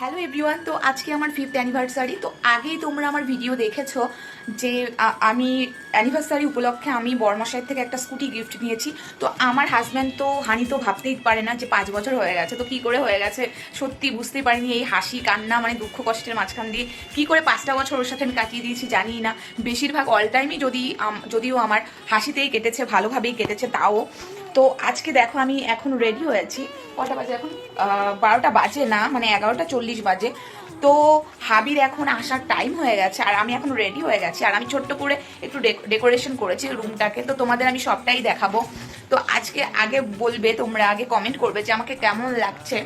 Hello everyone তো আজকে আমার ফিফথ অ্যানিভার্সারি তো আগেই তোমরা আমার ভিডিও দেখেছো যে আমি অ্যানিভার্সারি উপলক্ষে আমি বর্মাশাহের থেকে একটা স্কুটি গিফট নিয়েছি তো আমার হাজব্যান্ড তো হানি তো ভাবতেই পারে না যে পাঁচ বছর হয়ে গেছে তো কি করে হয়ে গেছে সত্যি বুঝতেই পারিনি এই হাসি কান্না মানে দুঃখ কষ্টের মাঝখান দিয়ে কি করে পাঁচটা বছর ওর সাথে আমি কাটিয়ে দিয়েছি জানি না বেশিরভাগ অল টাইমই যদি যদিও আমার হাসিতেই কেটেছে ভালোভাবেই কেটেছে তাও তো আজকে দেখো আমি এখন রেডি হয়েছি কটা বাজে এখন বারোটা বাজে না মানে এগারোটা চল্লিশ বাজে তো হাবির এখন আসার টাইম হয়ে গেছে আর আমি এখন রেডি হয়ে গেছি আর আমি ছোট্ট করে একটু ডেকোরেশন করেছি রুমটাকে তো তোমাদের আমি সবটাই দেখাবো তো আজকে আগে বলবে তোমরা আগে কমেন্ট করবে যে আমাকে কেমন লাগছে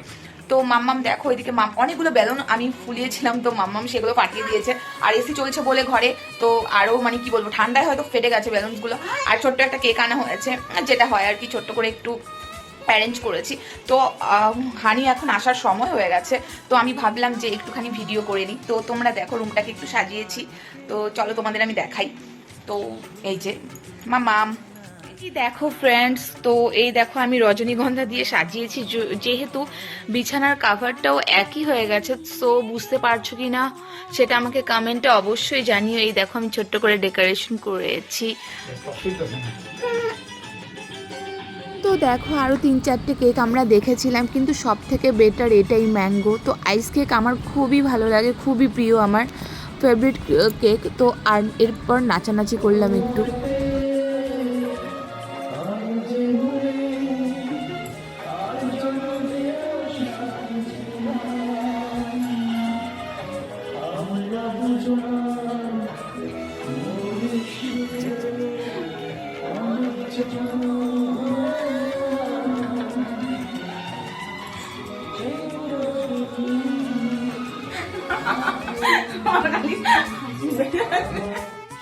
তো মাম্মাম দেখো এদিকে মাম অনেকগুলো বেলুন আমি ফুলিয়েছিলাম তো মাম্মাম সেগুলো পাঠিয়ে দিয়েছে আর এসি চলছে বলে ঘরে তো আরও মানে কি বলবো ঠান্ডায় হয়তো ফেটে গেছে বেলুনগুলো আর ছোট্ট একটা কেক আনা হয়েছে যেটা হয় আর কি ছোট্ট করে একটু অ্যারেঞ্জ করেছি তো হানি এখন আসার সময় হয়ে গেছে তো আমি ভাবলাম যে একটুখানি ভিডিও করে নিই তো তোমরা দেখো রুমটাকে একটু সাজিয়েছি তো চলো তোমাদের আমি দেখাই তো এই যে মামাম কি দেখো ফ্রেন্ডস তো এই দেখো আমি রজনীগন্ধা দিয়ে সাজিয়েছি যেহেতু বিছানার কাভারটাও একই হয়ে গেছে সো বুঝতে পারছো কি না সেটা আমাকে কমেন্টে অবশ্যই জানিও এই দেখো আমি ছোট্ট করে ডেকোরেশন করেছি তো দেখো আরও তিন চারটে কেক আমরা দেখেছিলাম কিন্তু সব থেকে বেটার এটাই ম্যাঙ্গো তো আইস কেক আমার খুবই ভালো লাগে খুবই প্রিয় আমার ফেভারিট কেক তো আর এরপর নাচানাচি করলাম একটু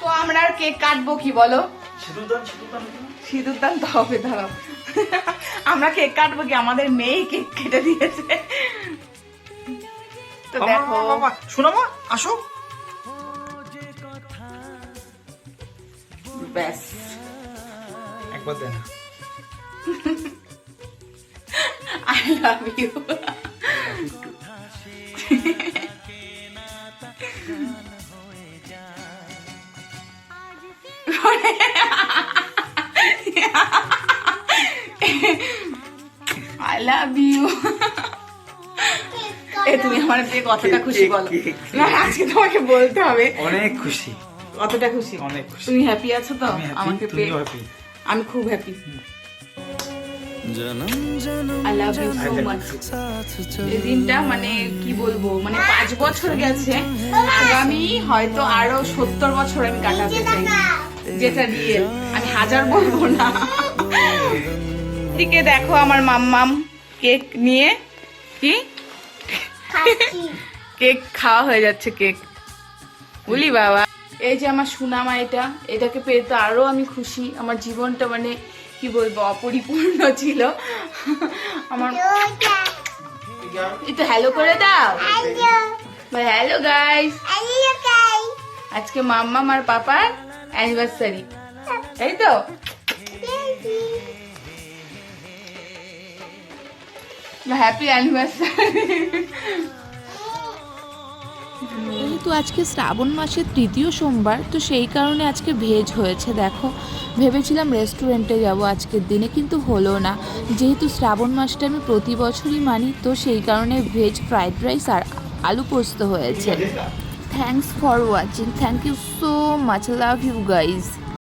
তো আমরা আর কেক কাটবো কি বলো সিঁদুর দান তো হবে ধরো আমরা কেক কাটবো কি আমাদের মেয়ে কেক কেটে দিয়েছে তো দেখো শোনো মা আসো ব্যাস একবার I love you I love you এ তুমি আমার থেকে কতটা খুশি বলো না আজকে তোমাকে বলতে হবে অনেক খুশি কতটা খুশি অনেক খুশি তুমি হ্যাপি আছো তো আমাকে পে আমি খুব হ্যাপি মানে মানে আগামী হয়তো আরো সত্তর বছর আমি কাটাতে চাই যেটা দিয়ে আমি হাজার বলবো না দিকে দেখো আমার মাম্মাম কেক নিয়ে কি কেক খাওয়া হয়ে যাচ্ছে কেক বলি বাবা এই যে আমার সুনামা এটা এটাকে পেয়ে তো আরও আমি খুশি আমার জীবনটা মানে কি বলবো অপরিপূর্ণ ছিল আমার একটু হ্যালো করে দাও হ্যালো গাইস আজকে মাম্মা আমার পাপার অ্যানিভার্সারি তাই তো হ্যাপি অ্যানিভার্সারি যেহেতু আজকে শ্রাবণ মাসের তৃতীয় সোমবার তো সেই কারণে আজকে ভেজ হয়েছে দেখো ভেবেছিলাম রেস্টুরেন্টে যাব আজকের দিনে কিন্তু হলো না যেহেতু শ্রাবণ মাসটা আমি প্রতি বছরই মানি তো সেই কারণে ভেজ ফ্রাইড রাইস আর আলু পোস্ত হয়েছে Thanks for watching. Thank you so much. Love you guys.